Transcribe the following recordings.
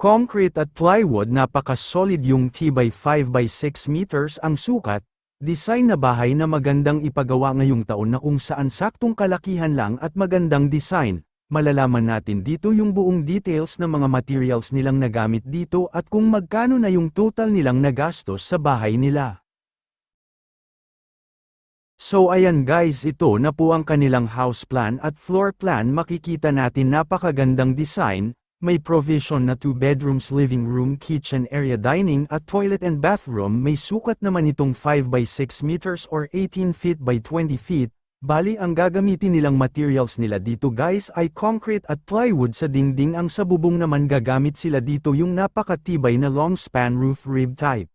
Concrete at plywood napaka-solid yung tibay 5x6 meters ang sukat, design na bahay na magandang ipagawa ngayong taon na kung saan saktong kalakihan lang at magandang design, malalaman natin dito yung buong details ng mga materials nilang nagamit dito at kung magkano na yung total nilang nagastos sa bahay nila. So ayan guys ito na po ang kanilang house plan at floor plan makikita natin napakagandang design, may provision na 2 bedrooms living room kitchen area dining at toilet and bathroom. May sukat naman itong 5 by 6 meters or 18 feet by 20 feet, bali ang gagamitin nilang materials nila dito guys ay concrete at plywood sa dingding. Ang sa bubong naman gagamit sila dito yung napakatibay na long span roof rib type.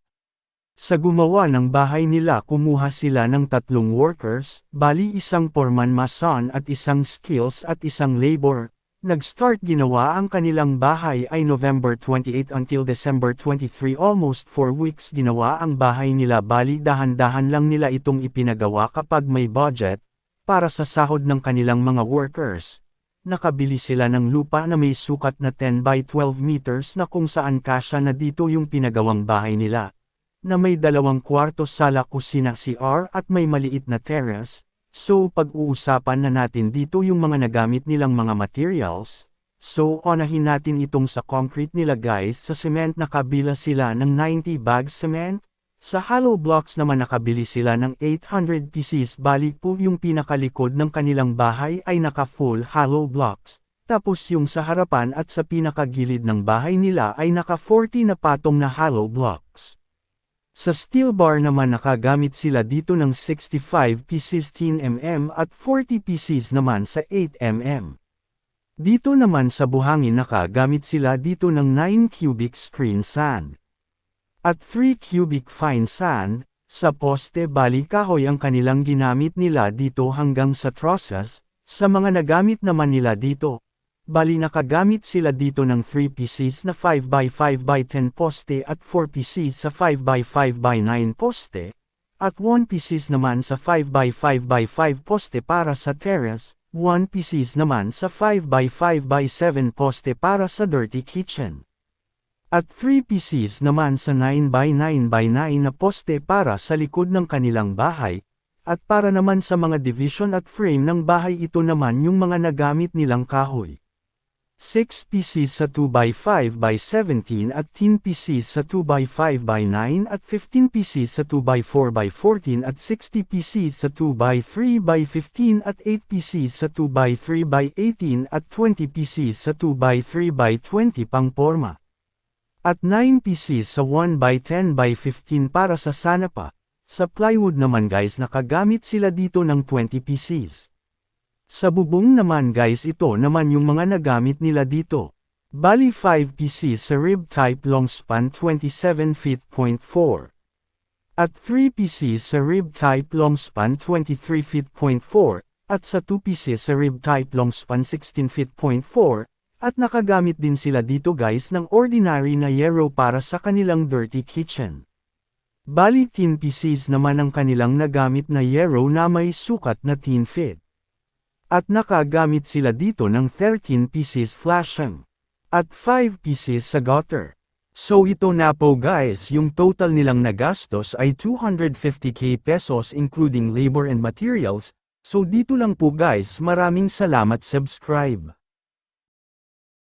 Sa gumawa ng bahay nila kumuha sila ng tatlong workers, bali isang foreman mason at isang skills at isang labor, Nag-start ginawa ang kanilang bahay ay November 28 until December 23 almost 4 weeks ginawa ang bahay nila bali dahan-dahan lang nila itong ipinagawa kapag may budget, para sa sahod ng kanilang mga workers. Nakabili sila ng lupa na may sukat na 10 by 12 meters na kung saan kasya na dito yung pinagawang bahay nila. Na may dalawang kwarto sala kusina CR at may maliit na terrace, So pag-uusapan na natin dito yung mga nagamit nilang mga materials. So onahin natin itong sa concrete nila guys sa cement nakabila sila ng 90 bags cement. Sa hollow blocks naman nakabili sila ng 800 pieces bali po yung pinakalikod ng kanilang bahay ay naka full hollow blocks. Tapos yung sa harapan at sa pinakagilid ng bahay nila ay naka 40 na patong na hollow blocks. Sa steel bar naman nakagamit sila dito ng 65 pieces 10mm at 40 pieces naman sa 8mm. Dito naman sa buhangin nakagamit sila dito ng 9 cubic screen sand. At 3 cubic fine sand, sa poste bali kahoy ang kanilang ginamit nila dito hanggang sa trusses, sa mga nagamit naman nila dito, Bali nakagamit sila dito ng 3 pieces na 5x5x10 poste at 4 pieces sa 5x5x9 poste, at 1 pieces naman sa 5x5x5 poste para sa terrace, 1 pieces naman sa 5x5x7 poste para sa dirty kitchen. At 3 pieces naman sa 9x9x9 na poste para sa likod ng kanilang bahay, at para naman sa mga division at frame ng bahay ito naman yung mga nagamit nilang kahoy. 6 pieces sa 2x5 by 17 at 10 pieces sa 2x5 by 9 at 15 pieces sa 2x4 by 14 at 60 pieces sa 2x3 by 15 at 8 pieces sa 2x3 by 18 at 20 pieces sa 2x3 by 20 pang porma. At 9 pieces sa 1x10 by 15 para sa sanapa. Sa plywood naman guys nakagamit sila dito ng 20 pieces. Sa bubong naman guys ito naman yung mga nagamit nila dito. Bali 5 pieces sa rib type long span 27 feet point 4. At 3 pieces sa rib type long span 23 feet point 4, at sa 2 pieces sa rib type long span 16 feet point 4, at nakagamit din sila dito guys ng ordinary na yero para sa kanilang dirty kitchen. Bali 10 pieces naman ang kanilang nagamit na yero na may sukat na 10 feet. At nakagamit sila dito ng 13 pieces flashing. At 5 pieces sa gutter. So ito na po guys yung total nilang nagastos ay 250k pesos including labor and materials, so dito lang po guys maraming salamat subscribe.